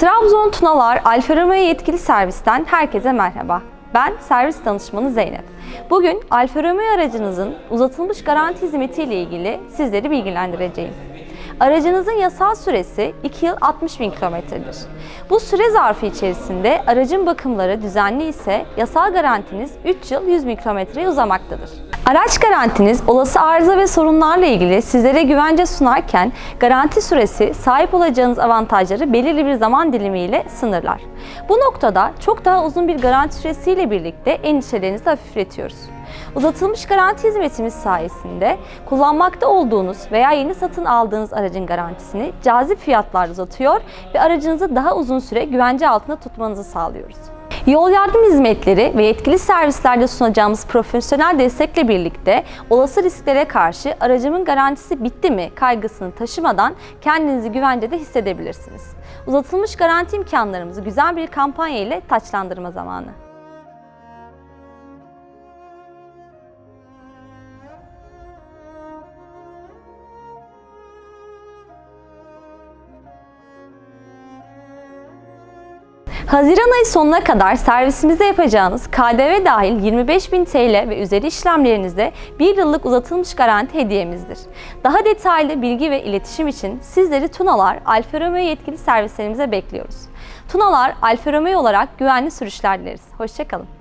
Trabzon Tunalar Alfa Romeo yetkili servisten herkese merhaba. Ben servis danışmanı Zeynep. Bugün Alfa Romeo aracınızın uzatılmış garanti hizmeti ile ilgili sizleri bilgilendireceğim. Aracınızın yasal süresi 2 yıl 60 bin kilometredir. Bu süre zarfı içerisinde aracın bakımları düzenli ise yasal garantiniz 3 yıl 100 bin kilometreye uzamaktadır. Araç garantiniz olası arıza ve sorunlarla ilgili sizlere güvence sunarken garanti süresi sahip olacağınız avantajları belirli bir zaman dilimiyle sınırlar. Bu noktada çok daha uzun bir garanti süresiyle birlikte endişelerinizi hafifletiyoruz. Uzatılmış garanti hizmetimiz sayesinde kullanmakta olduğunuz veya yeni satın aldığınız aracın garantisini cazip fiyatlarla uzatıyor ve aracınızı daha uzun süre güvence altında tutmanızı sağlıyoruz. Yol yardım hizmetleri ve yetkili servislerde sunacağımız profesyonel destekle birlikte olası risklere karşı aracımın garantisi bitti mi kaygısını taşımadan kendinizi güvencede hissedebilirsiniz. Uzatılmış garanti imkanlarımızı güzel bir kampanya ile taçlandırma zamanı. Haziran ayı sonuna kadar servisimizde yapacağınız KDV dahil 25.000 TL ve üzeri işlemlerinizde 1 yıllık uzatılmış garanti hediyemizdir. Daha detaylı bilgi ve iletişim için sizleri Tunalar Alfa Romeo yetkili servislerimize bekliyoruz. Tunalar Alfa Romeo olarak güvenli sürüşler dileriz. Hoşçakalın.